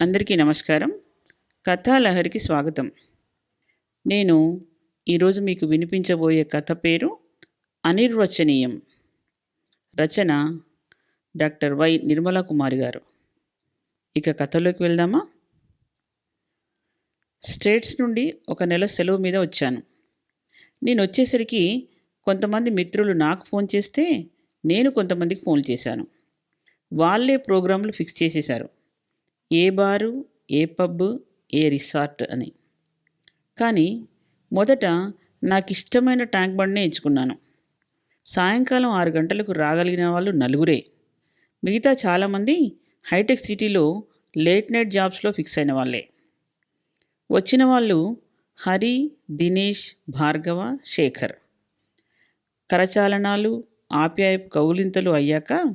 అందరికీ నమస్కారం. కథాలహరికి స్వాగతం. నేను ఈరోజు మీకు వినిపించబోయే కథ పేరు అనిర్వచనీయం. రచన డాక్టర్ వై నిర్మలా కుమారి గారు. ఇక కథలోకి వెళ్దామా? స్టేట్స్ నుండి ఒక నెల సెలవు మీద వచ్చాను. నేను వచ్చేసరికి కొంతమంది మిత్రులు నాకు ఫోన్ చేస్తే నేను కొంతమందికి ఫోన్ చేశాను. వాళ్ళే ప్రోగ్రాంలు ఫిక్స్ చేసేశారు. ఏ బారు ఏ పబ్ ఏ రిసార్ట్ అని. కానీ మొదట నాకు ఇష్టమైన ట్యాంక్ బండ్నే ఎంచుకున్నాను. సాయంకాలం ఆరు గంటలకు రాగలిగిన వాళ్ళు నలుగురే. మిగతా చాలామంది హైటెక్ సిటీలో లేట్ నైట్ జాబ్స్లో ఫిక్స్ అయిన వాళ్ళే. వచ్చిన వాళ్ళు హరి దినేష్ భార్గవ శేఖర్. కరచాలనాలు ఆప్యాయపు కౌలింతలు అయ్యాక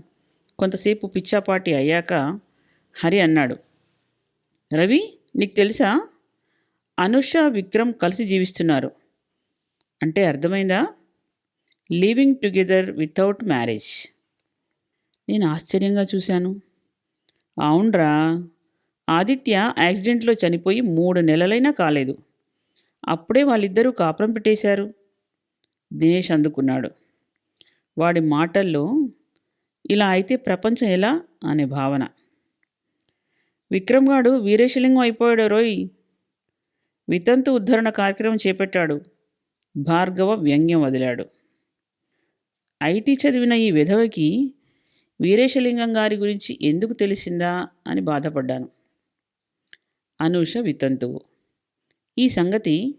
కొంతసేపు పిచ్చాపాటి అయ్యాక హరి అన్నాడు రవి నీకు తెలుసా? అనుష విక్రమ్ కలిసి జీవిస్తున్నారు. అంటే అర్థమైందా? Living together without marriage. నేను ఆశ్చర్యంగా చూశాను. అవునరా. ఆదిత్య యాక్సిడెంట్లో చనిపోయి మూడు నెలలైనా కాలేదు. అప్పుడే వాళ్ళిద్దరూ కాపురం పెట్టేశారు. దినేష్ అందుకున్నాడు. వాడి మాటల్లో ఇలా అయితే ప్రపంచం ఎలా? అనే భావన. విక్రమ్ గాడు వీరేశలింగం అయిపోయాడు రోయ్. వితంతు ఉద్ధరణ కార్యక్రమం చేపట్టాడు. భార్గవ వ్యంగ్యం వదిలాడు. ఐటీ చదివిన ఈ విధవకి వీరేశలింగం గారి గురించి ఎందుకు తెలిసిందా అని బాధపడ్డాను. అనూష వితంతువు ఈ సంగతి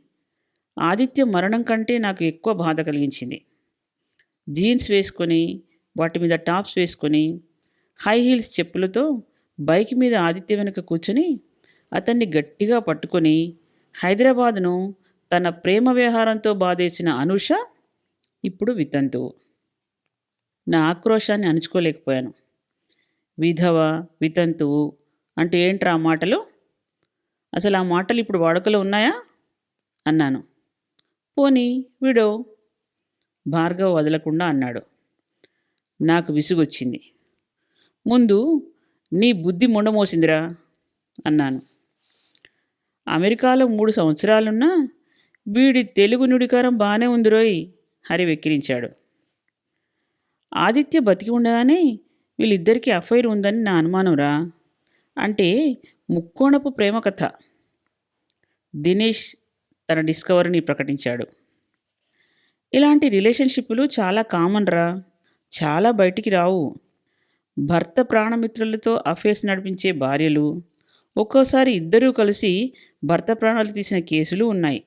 ఆదిత్య మరణం కంటే నాకు ఎక్కువ బాధ కలిగించింది. జీన్స్ వేసుకొని వాటి మీద టాప్స్ వేసుకొని హై హీల్స్ చెప్పులతో బైక్ మీద ఆదిత్య వెనుక కూర్చుని అతన్ని గట్టిగా పట్టుకొని హైదరాబాద్ను తన ప్రేమ వ్యవహారంతో బాధేసిన అనుష ఇప్పుడు వితంతువు నా ఆక్రోశాన్ని అణుచుకోలేకపోయాను. విధవ వితంతువు అంటే ఏంట్రా ఆ మాటలు? అసలు ఆ మాటలు ఇప్పుడు వాడుకలో ఉన్నాయా? అన్నాను. పోనీ విడో? భార్గవ్ వదలకుండా అన్నాడు. నాకు విసుగొచ్చింది. ముందు నీ బుద్ధి మొండమోసిందిరా అన్నాను. అమెరికాలో మూడు సంవత్సరాలున్నా వీడి తెలుగు నుడికారం బాగానే ఉంది రోయ్ హరి వెక్కిరించాడు. ఆదిత్య బతికి ఉండగానే వీళ్ళిద్దరికీ అఫైర్ ఉందని నా అనుమానంరా అంటే ముక్కోణపు ప్రేమ కథ. దినేష్ తన డిస్కవరీని ప్రకటించాడు. ఇలాంటి రిలేషన్షిప్లు చాలా కామన్ రా చాలా బయటికి రావు భర్త ప్రాణమిత్రులతో అఫేర్స్ నడిపించే భార్యలు ఒక్కోసారి ఇద్దరూ కలిసి భర్త ప్రాణాలు తీసిన కేసులు ఉన్నాయి.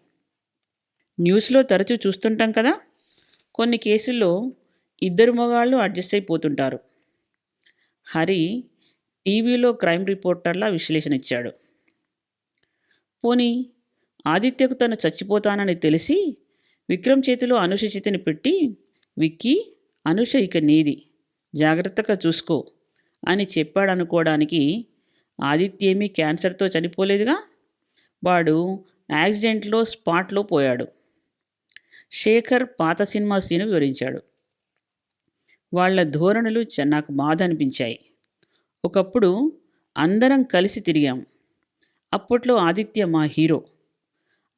న్యూస్లో తరచూ చూస్తుంటాం కదా? కొన్ని కేసుల్లో ఇద్దరు మగాళ్ళు అడ్జస్ట్ అయిపోతుంటారు. హరి టీవీలో క్రైమ్ రిపోర్టర్లా విశ్లేషణ ఇచ్చాడు. పోనీ ఆదిత్యకు తను చచ్చిపోతానని తెలిసి విక్రమ్ చేతిలో అనుష చేతిని పెట్టి విక్కీ అనుష ఇక నీది. జాగ్రత్తగా చూసుకో అని చెప్పాడనుకోవడానికి ఆదిత్యేమీ క్యాన్సర్తో చనిపోలేదుగా? వాడు యాక్సిడెంట్లో స్పాట్లో పోయాడు. శేఖర్ పాత సినిమా సీను వివరించాడు. వాళ్ళ ధోరణులు నాకు బాధ అనిపించాయి. ఒకప్పుడు అందరం కలిసి తిరిగాం. అప్పట్లో ఆదిత్య మా హీరో.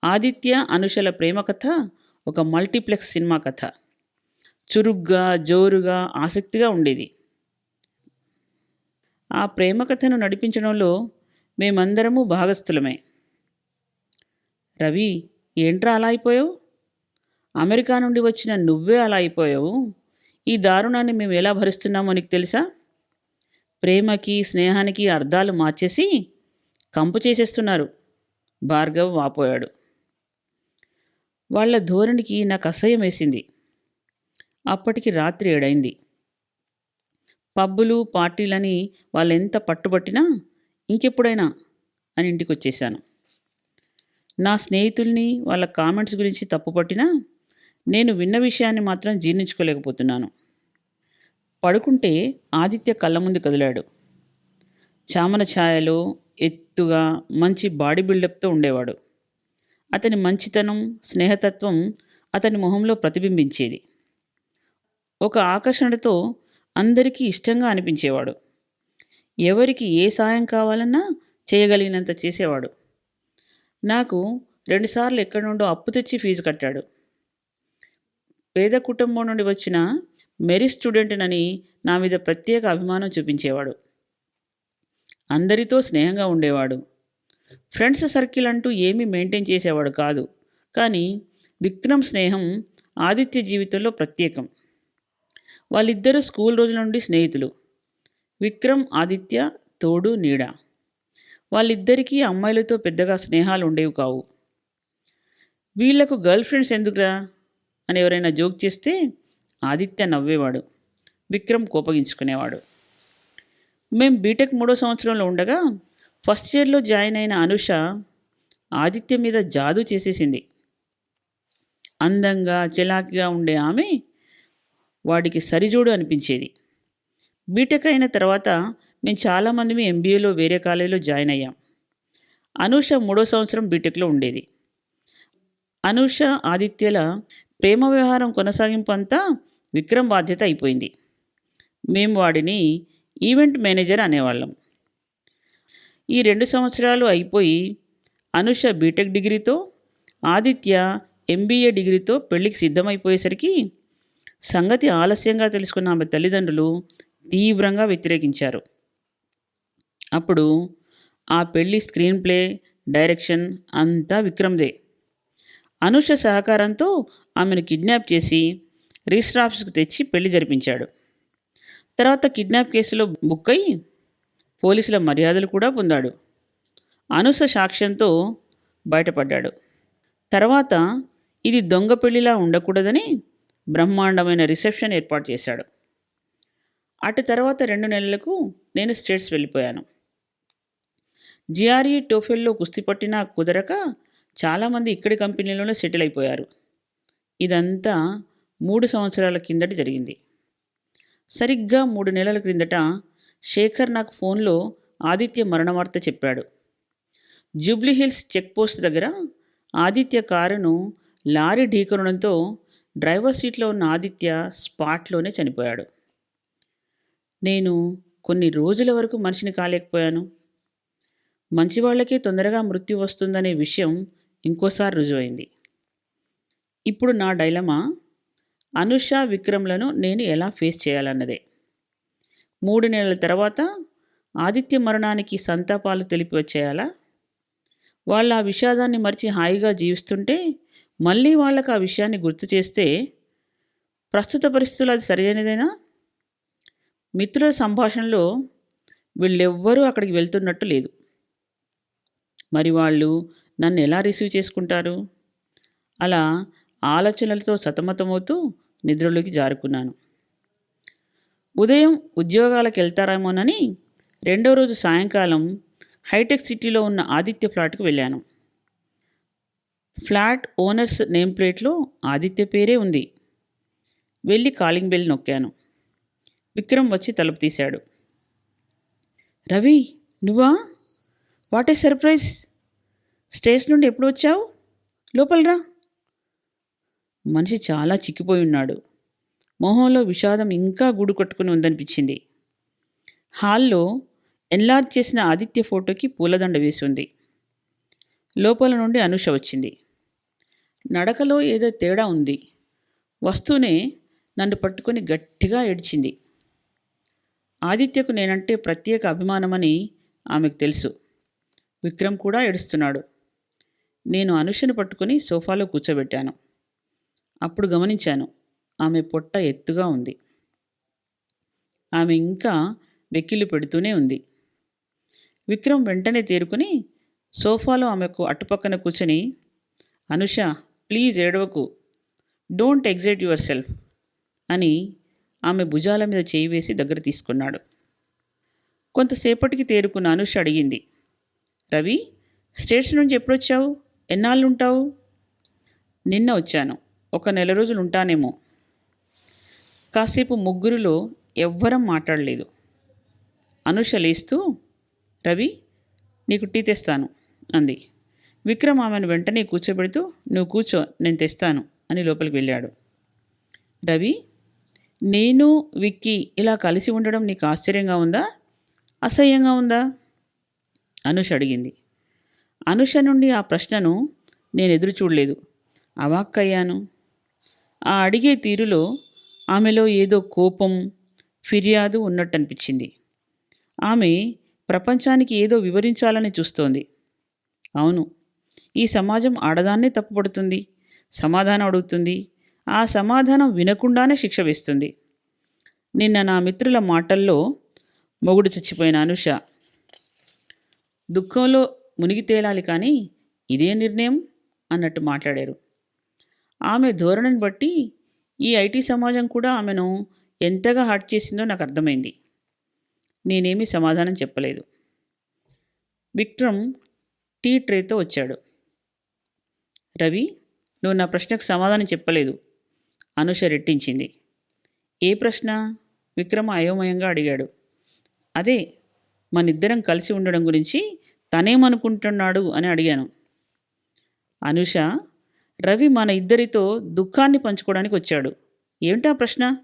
ఆదిత్య అనుషల ప్రేమ కథ ఒక మల్టీప్లెక్స్ సినిమా కథ. చురుగ్గా జోరుగా ఆసక్తిగా ఉండేది. ఆ ప్రేమ కథను నడిపించడంలో మేమందరము భాగస్థులమే. రవి ఏంట్రా అలా అయిపోయావు? అమెరికా నుండి వచ్చిన నువ్వే అలా అయిపోయావు? ఈ దారుణాన్ని మేము ఎలా భరిస్తున్నామో నీకు తెలుసా? ప్రేమకి స్నేహానికి అర్థాలు మార్చేసి కంపు చేసేస్తున్నారు. భార్గవ్ వాపోయాడు. వాళ్ళ ధోరణికి నాకు అసహ్యం వేసింది. అప్పటికి రాత్రి ఏడైంది. పబ్బులు పార్టీలని వాళ్ళెంత పట్టుబట్టినా ఇంకెప్పుడైనా అని ఇంటికి వచ్చేసాను నా స్నేహితుల్ని వాళ్ళ కామెంట్స్ గురించి తప్పుపట్టినా నేను విన్న విషయాన్ని మాత్రం జీర్ణించుకోలేకపోతున్నాను. పడుకుంటే ఆదిత్య కళ్ళ ముందు కదిలాడు. చామన ఛాయలో ఎత్తుగా మంచి బాడీ బిల్డప్తో ఉండేవాడు. అతని మంచితనం స్నేహతత్వం అతని మొహంలో ప్రతిబింబించేది. ఒక ఆకర్షణతో అందరికీ ఇష్టంగా అనిపించేవాడు. ఎవరికి ఏ సాయం కావాలన్నా చేయగలిగినంత చేసేవాడు. నాకు రెండుసార్లు ఎక్కడి నుండో అప్పు తెచ్చి ఫీజు కట్టాడు. పేద కుటుంబం నుండి వచ్చిన మెరిట్ స్టూడెంట్నని నా మీద ప్రత్యేక అభిమానం చూపించేవాడు. అందరితో స్నేహంగా ఉండేవాడు. ఫ్రెండ్స్ సర్కిల్ అంటూ ఏమీ మెయింటైన్ చేసేవాడు కాదు. కానీ విక్రమ్ స్నేహం ఆదిత్య జీవితంలో ప్రత్యేకం. వాళ్ళిద్దరూ స్కూల్ రోజుల నుండి స్నేహితులు. విక్రమ్ ఆదిత్య తోడు నీడ. వాళ్ళిద్దరికీ అమ్మాయిలతో పెద్దగా స్నేహాలు ఉండేవి కావు. వీళ్ళకు గర్ల్ ఫ్రెండ్స్ ఎందుకురా? అని ఎవరైనా జోక్ చేస్తే ఆదిత్య నవ్వేవాడు. విక్రమ్ కోపగించుకునేవాడు. మేం బీటెక్ మూడో సంవత్సరంలో ఉండగా ఫస్ట్ ఇయర్లో జాయిన్ అయిన అనుష ఆదిత్య మీద జాదు చేసేసింది. అందంగా చిలాకిగా ఉండే ఆమె వాడికి సరిజోడు అనిపించేది. బీటెక్ అయిన తర్వాత మేము చాలామంది ఎంబీఏలో వేరే కాలేజీలో జాయిన్ అయ్యాం. అనూష మూడో సంవత్సరం బీటెక్లో ఉండేది. అనూష ఆదిత్యల ప్రేమ వ్యవహారం కొనసాగింపు అంతా విక్రమ్ బాధ్యత అయిపోయింది. మేము వాడిని ఈవెంట్ మేనేజర్ అనేవాళ్ళం. ఈ రెండు సంవత్సరాలు అయిపోయి అనుష బీటెక్ డిగ్రీతో ఆదిత్య ఎంబీఏ డిగ్రీతో పెళ్ళికి సిద్ధమైపోయేసరికి సంగతి ఆలస్యంగా తెలుసుకున్న ఆమె తల్లిదండ్రులు తీవ్రంగా వ్యతిరేకించారు. అప్పుడు ఆ పెళ్ళి స్క్రీన్ ప్లే డైరెక్షన్ అంతా విక్రమ్దే. అనుష సహకారంతో ఆమెను కిడ్నాప్ చేసి రిజిస్టర్ ఆఫీస్కు తెచ్చి పెళ్ళి జరిపించాడు. తర్వాత కిడ్నాప్ కేసులో బుక్ అయి పోలీసుల మర్యాదలు కూడా పొందాడు. అనుష సాక్ష్యంతో బయటపడ్డాడు. తర్వాత ఇది దొంగ పెళ్ళిలా ఉండకూడదని బ్రహ్మాండమైన రిసెప్షన్ ఏర్పాటు చేశాడు. అటు తర్వాత రెండు నెలలకు నేను స్టేట్స్ వెళ్ళిపోయాను. జిఆర్ఈ టోఫెల్లో కుస్తీ పట్టినా కుదరక చాలామంది ఇక్కడి కంపెనీలోనే సెటిల్ అయిపోయారు. ఇదంతా మూడు సంవత్సరాల కిందట జరిగింది. సరిగ్గా మూడు నెలల క్రిందట శేఖర్ నాకు ఫోన్లో ఆదిత్య మరణవార్త చెప్పాడు. జూబ్లీహిల్స్ చెక్పోస్ట్ దగ్గర ఆదిత్య కారును లారీ ఢీకొనడంతో డ్రైవర్ సీట్లో ఉన్న ఆదిత్య స్పాట్లోనే చనిపోయాడు. నేను కొన్ని రోజుల వరకు మనిషిని కాలేకపోయాను. మంచివాళ్ళకే తొందరగా మృత్యు వస్తుందనే విషయం ఇంకోసారి రుజువైంది. ఇప్పుడు నా డైలమా? అనుష విక్రమ్లను నేను ఎలా ఫేస్ చేయాలన్నదే. మూడు నెలల తర్వాత ఆదిత్య మరణానికి సంతాపాలు తెలిపి వచ్చేయాలా వాళ్ళు ఆ విషాదాన్ని మరిచి హాయిగా జీవిస్తుంటే మళ్ళీ వాళ్ళకు ఆ విషయాన్ని గుర్తు చేస్తే ప్రస్తుత పరిస్థితులు అది సరైనదేనా? మిత్రుల సంభాషణలో వీళ్ళెవ్వరూ అక్కడికి వెళ్తున్నట్టు లేదు. మరి వాళ్ళు నన్ను ఎలా రిసీవ్ చేసుకుంటారు? అలా ఆలోచనలతో సతమతమవుతూ నిద్రలోకి జారుకున్నాను. ఉదయం ఉద్యోగాలకు వెళ్తారేమోనని రెండో రోజు సాయంకాలం హైటెక్ సిటీలో ఉన్న ఆదిత్య ఫ్లాట్కు వెళ్ళాను. ఫ్లాట్ ఓనర్స్ నేమ్ ప్లేట్లో ఆదిత్య పేరే ఉంది. వెళ్ళి కాలింగ్ బెల్ నొక్కాను. విక్రమ్ వచ్చి తలుపు తీశాడు. రవి నువ్వా? What a surprise! స్టేషన్ నుండి ఎప్పుడు వచ్చావు? లోపలరా మనిషి చాలా చిక్కిపోయి ఉన్నాడు. మొహంలో విషాదం ఇంకా గూడు కట్టుకుని ఉందనిపించింది. హాల్లో ఎన్లార్జ్ చేసిన ఆదిత్య ఫోటోకి పూలదండ వేసి ఉంది. లోపల నుండి అనుష వచ్చింది. నడకలో ఏదో తేడా ఉంది. వస్తూనే నన్ను పట్టుకొని గట్టిగా ఏడ్చింది. ఆదిత్యకు నేనంటే ప్రత్యేక అభిమానమని ఆమెకు తెలుసు. విక్రమ్ కూడా ఏడుస్తున్నాడు. నేను అనుషను పట్టుకొని సోఫాలో కూర్చోబెట్టాను. అప్పుడు గమనించాను ఆమె పొట్ట ఎత్తుగా ఉంది. ఆమె ఇంకా వెక్కిళ్ళు పెడుతూనే ఉంది. విక్రమ్ వెంటనే తేరుకుని సోఫాలో ఆమెకు అటుపక్కన కూర్చొని అనుష ప్లీజ్ ఏడవకు. డోంట్ ఎగ్జైట్ యువర్ సెల్ఫ్ అని ఆమె భుజాల మీద చేయి వేసి దగ్గర తీసుకున్నాడు. కొంతసేపటికి తేరుకున్న అనుష అడిగింది రవి స్టేషన్ నుంచి ఎప్పుడొచ్చావు? ఎన్నాళ్ళుంటావు? నిన్న వచ్చాను. ఒక నెల రోజులు ఉంటానేమో కాసేపు ముగ్గురిలో ఎవ్వరం మాట్లాడలేదు. అనుష లేస్తూ రవి నీకు టీ తెస్తాను అంది. విక్రమ్ ఆమెను వెంటనే కూర్చోబెడుతూ నువ్వు కూర్చో నేను తెస్తాను అని లోపలికి వెళ్ళాడు. రవి నేను విక్కీ ఇలా కలిసి ఉండడం నీకు ఆశ్చర్యంగా ఉందా? అసహ్యంగా ఉందా? అనుష అడిగింది. అనుష నుండి ఆ ప్రశ్నను నేను ఎదురు చూడలేదు. అవాక్కయ్యాను. ఆ అడిగే తీరులో ఆమెలో ఏదో కోపం ఫిర్యాదు ఉన్నట్టు అనిపించింది ఆమె ప్రపంచానికి ఏదో వివరించాలని చూస్తోంది. అవును ఈ సమాజం ఆడదాన్నే తప్పుపడుతుంది సమాధానం అడుగుతుంది. ఆ సమాధానం వినకుండానే శిక్ష వేస్తుంది. నిన్న నా మిత్రుల మాటల్లో మొగుడు చచ్చిపోయిన అనుష. దుఃఖంలో మునిగి తేలాలి కానీ ఇదే నిర్ణయం అన్నట్టు మాట్లాడారు. ఆమె ధోరణిని బట్టి ఈ ఐటీ సమాజం కూడా ఆమెను ఎంతగా హర్ట్ చేసిందో నాకు అర్థమైంది. నేనేమీ సమాధానం చెప్పలేదు. విక్రమ్ టీ ట్రేతో వచ్చాడు. రవి నువ్వు నా ప్రశ్నకు సమాధానం చెప్పలేదు. అనుష రెట్టించింది. ఏ ప్రశ్న? విక్రమ అయోమయంగా అడిగాడు. అదే మనిద్దరం కలిసి ఉండడం గురించి తనేమనుకుంటున్నాడు అని అడిగాను. అనుష రవి మన ఇద్దరితో దుఃఖాన్ని పంచుకోవడానికి వచ్చాడు. ఏమిటా ప్రశ్న?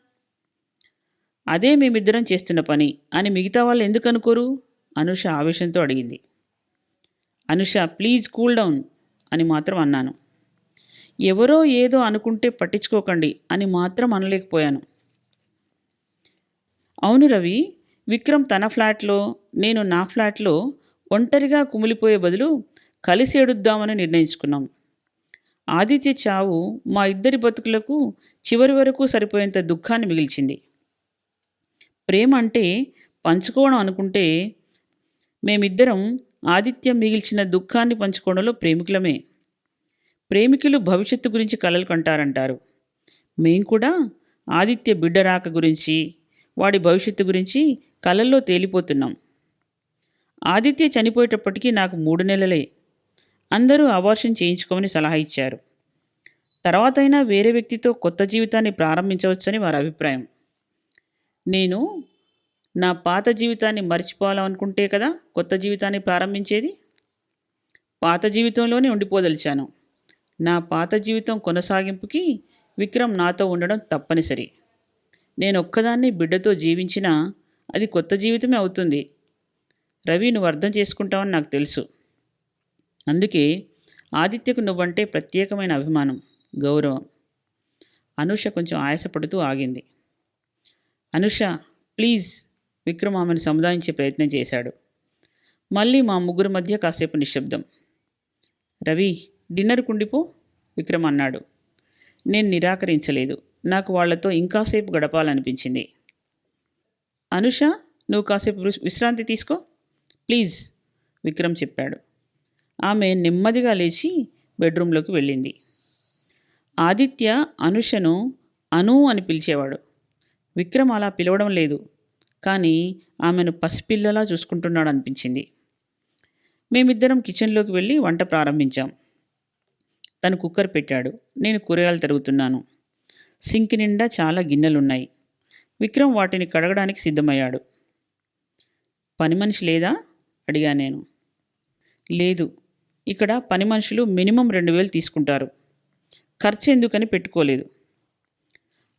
అదే మేమిద్దరం చేస్తున్న పని అని మిగతా వాళ్ళు ఎందుకు అనుకోరు అనుష ఆవేశంతో అడిగింది. Anusha please cool down. అని మాత్రం అన్నాను. ఎవరో ఏదో అనుకుంటే పట్టించుకోకండి అని మాత్రం అనలేకపోయాను. అవును రవి విక్రమ్ తన ఫ్లాట్లో నేను నా ఫ్లాట్లో ఒంటరిగా కుమిలిపోయే బదులు కలిసి ఏడుద్దామని నిర్ణయించుకున్నాం. ఆదిత్య చావు మా ఇద్దరి బతుకులకు చివరి వరకు సరిపోయేంత దుఃఖాన్ని మిగిల్చింది. ప్రేమ అంటే పంచుకోవడం అనుకుంటే మేమిద్దరం ఆదిత్యం మిగిల్చిన దుఃఖాన్ని పంచుకోవడంలో ప్రేమికులమే. ప్రేమికులు భవిష్యత్తు గురించి కలలు కంటారంటారు. మేం కూడా ఆదిత్య బిడ్డ రాక గురించి వాడి భవిష్యత్తు గురించి కలల్లో తేలిపోతున్నాం. ఆదిత్య చనిపోయేటప్పటికీ నాకు మూడు నెలలే. అందరూ అబార్షన్ చేయించుకోమని సలహా ఇచ్చారు. తర్వాతైనా వేరే వ్యక్తితో కొత్త జీవితాన్ని ప్రారంభించవచ్చని వారి అభిప్రాయం. నేను నా పాత జీవితాన్ని మర్చిపోవాలనుకుంటే కదా కొత్త జీవితాన్ని ప్రారంభించేది? పాత జీవితంలోనే ఉండిపోదలిచాను. నా పాత జీవితం కొనసాగింపుకి విక్రమ్ నాతో ఉండడం తప్పనిసరి. నేను ఒక్కదాన్ని బిడ్డతో జీవించినా అది కొత్త జీవితమే అవుతుంది. రవి నువ్వు అర్థం చేసుకుంటావని నాకు తెలుసు. అందుకే ఆదిత్యకు నువ్వంటే ప్రత్యేకమైన అభిమానం గౌరవం. అనుష కొంచెం ఆయాసపడుతూ ఆగింది. అనుష ప్లీజ్ విక్రమ్ ఆమెను సముదాయించే ప్రయత్నం చేశాడు. మళ్ళీ మా ముగ్గురు మధ్య కాసేపు నిశ్శబ్దం. రవి డిన్నర్ కుండిపో విక్రమ్ అన్నాడు. నేను నిరాకరించలేదు. నాకు వాళ్ళతో ఇంకాసేపు గడపాలనిపించింది. అనుష నువ్వు కాసేపు విశ్రాంతి తీసుకో. ప్లీజ్ విక్రమ్ చెప్పాడు. ఆమె నెమ్మదిగా లేచి బెడ్రూమ్లోకి వెళ్ళింది. ఆదిత్య అనుషను అను అని పిలిచేవాడు. విక్రమ్ అలా పిలవడం లేదు. కానీ ఆమెను పసిపిల్లలా చూసుకుంటున్నాడు అనిపించింది మేమిద్దరం కిచెన్లోకి వెళ్ళి వంట ప్రారంభించాం. తను కుక్కర్ పెట్టాడు. నేను కూరగాయలు తరుగుతున్నాను. సింక్ నిండా చాలా గిన్నెలున్నాయి. విక్రమ్ వాటిని కడగడానికి సిద్ధమయ్యాడు. పని మనిషి లేదా? అడిగా నేను. లేదు. ఇక్కడ పని మనుషులు మినిమం రెండు వేలు తీసుకుంటారు. ఖర్చు ఎందుకని పెట్టుకోలేదు.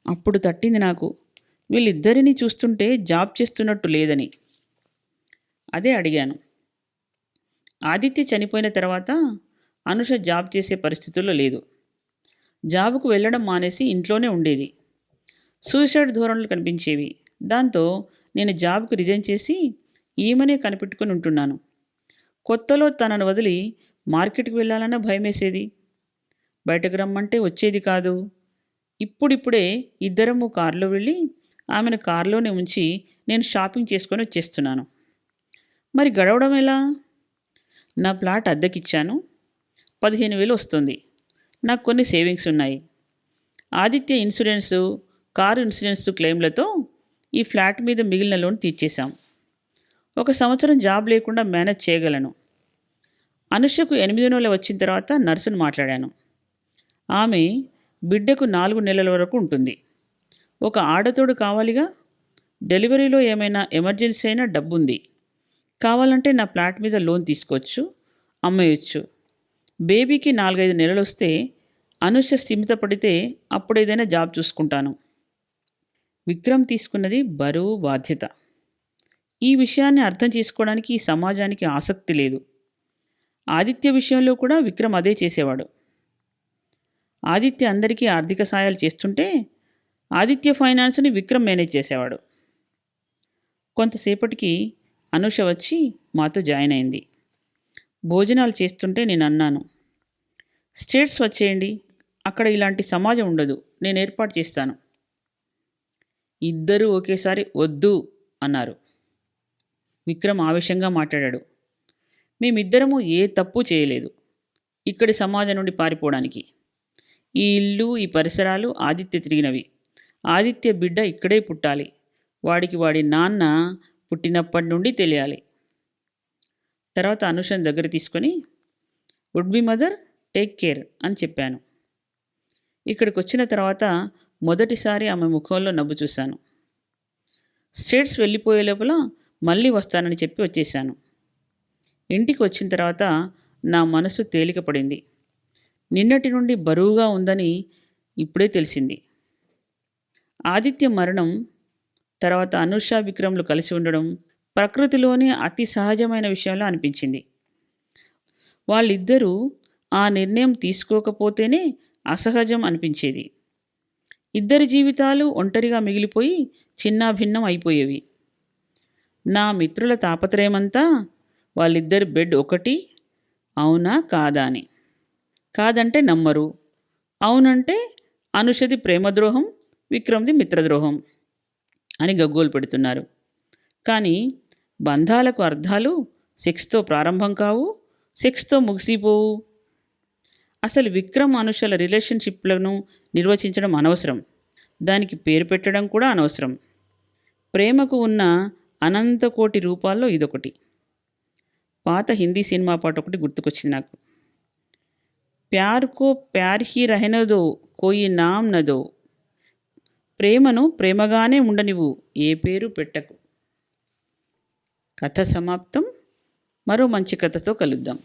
అప్పుడు తట్టింది నాకు. వీళ్ళిద్దరిని చూస్తుంటే జాబ్ చేస్తున్నట్టు లేదని. అదే అడిగాను. ఆదిత్య చనిపోయిన తర్వాత అనుష జాబ్ చేసే పరిస్థితుల్లో లేదు. జాబుకు వెళ్ళడం మానేసి ఇంట్లోనే ఉండేది. సూసైడ్ ధోరణులు కనిపించేవి. దాంతో నేను జాబ్కు రిజైన్ చేసి ఈమెనే కనిపెట్టుకొని ఉంటున్నాను. కొత్తలో తనను వదిలి మార్కెట్కి వెళ్ళాలన్న భయమేసేది. బయటకు రమ్మంటే వచ్చేది కాదు. ఇప్పుడిప్పుడే ఇద్దరము కారులో వెళ్ళి ఆమెను కారులోనే ఉంచి నేను షాపింగ్ చేసుకొని వచ్చేస్తున్నాను. మరి గడవడం ఎలా? నా ప్లాట్ అద్దెకిచ్చాను. పదిహేను వేలు వస్తుంది. నాకు కొన్ని సేవింగ్స్ ఉన్నాయి. ఆదిత్య ఇన్సూరెన్సు కారు ఇన్సూరెన్స్ క్లెయిమ్లతో ఈ ఫ్లాట్ మీద మిగిలిన లోన్ తీర్చేశాం. ఒక సంవత్సరం జాబ్ లేకుండా మేనేజ్ చేయగలను. అనుషకు ఎనిమిది నెలలు వచ్చిన తర్వాత నర్సును మాట్లాడాను. ఆమె బిడ్డకు నాలుగు నెలల వరకు ఉంటుంది. ఒక ఆడతోడు కావాలిగా? డెలివరీలో ఏమైనా ఎమర్జెన్సీ అయినా డబ్బుంది. కావాలంటే నా ప్లాట్ మీద లోన్ తీసుకోవచ్చు అమ్మేయచ్చు. బేబీకి నాలుగైదు నెలలు వస్తే అనుష స్థిమిత పడితే అప్పుడు ఏదైనా జాబ్ చూసుకుంటాను. విక్రమ్ తీసుకున్నది బరువు బాధ్యత. ఈ విషయాన్ని అర్థం చేసుకోవడానికి ఈ సమాజానికి ఆసక్తి లేదు. ఆదిత్య విషయంలో కూడా విక్రమ్ అదే చేసేవాడు. ఆదిత్య అందరికీ ఆర్థిక సాయాలు చేస్తుంటే ఆదిత్య ఫైనాన్స్ని విక్రమ్ మేనేజ్ చేసేవాడు. కొంతసేపటికి అనుష వచ్చి మాతో జాయిన్ అయింది. భోజనాలు చేస్తుంటే నేను అన్నాను స్టేట్స్ వచ్చేయండి అక్కడ ఇలాంటి సమాజం ఉండదు నేను ఏర్పాటు చేస్తాను. ఇద్దరూ ఒకేసారి వద్దు అన్నారు. విక్రమ్ ఆవేశంగా మాట్లాడాడు మేమిద్దరము ఏ తప్పు చేయలేదు ఇక్కడి సమాజం నుండి పారిపోవడానికి. ఈ ఇల్లు ఈ పరిసరాలు ఆదిత్య తిరిగినవి. ఆదిత్య బిడ్డ ఇక్కడే పుట్టాలి. వాడికి వాడి నాన్న పుట్టినప్పటి నుండి తెలియాలి. తర్వాత అనుషను దగ్గర తీసుకొని would be mother take care అని చెప్పాను. ఇక్కడికి వచ్చిన తర్వాత మొదటిసారి ఆమె ముఖంలో నవ్వు చూశాను. స్టేట్స్ వెళ్ళిపోయే లోపల మళ్ళీ వస్తానని చెప్పి వచ్చేసాను ఇంటికి వచ్చిన తర్వాత నా మనసు తేలిక పడింది నిన్నటి నుండి బరువుగా ఉందని ఇప్పుడే తెలిసింది. ఆదిత్య మరణం తర్వాత అనుష విక్రమ్లు కలిసి ఉండడం ప్రకృతిలోనే అతి సహజమైన విషయంలో అనిపించింది. వాళ్ళిద్దరూ ఆ నిర్ణయం తీసుకోకపోతేనే అసహజం అనిపించేది. ఇద్దరి జీవితాలు ఒంటరిగా మిగిలిపోయి చిన్నాభిన్నం అయిపోయేవి. నా మిత్రుల తాపత్రయమంతా వాళ్ళిద్దరి బెడ్ ఒకటి అవునా కాదా అని. కాదంటే నమ్మరు. అవునంటే అనుషది ప్రేమద్రోహం విక్రమ్ది మిత్రద్రోహం అని గగ్గోలు పెడుతున్నారు. కానీ బంధాలకు అర్థాలు సెక్స్తో ప్రారంభం కావు సెక్స్తో ముగిసిపోవు. అసలు విక్రమ్ అనుషల రిలేషన్షిప్లను నిర్వచించడం అనవసరం. దానికి పేరు పెట్టడం కూడా అనవసరం. ప్రేమకు ఉన్న అనంతకోటి రూపాల్లో ఇదొకటి. పాత హిందీ సినిమా పాట ఒకటి గుర్తుకొచ్చింది నాకు. ప్యార్ కో ప్యార్ హీ రహనదో కోయి నామ్ నదో ప్రేమను ప్రేమగానే ఉండనివ్వు ఏ పేరు పెట్టకు. కథ సమాప్తం. మరో మంచి కథతో కలుద్దాం.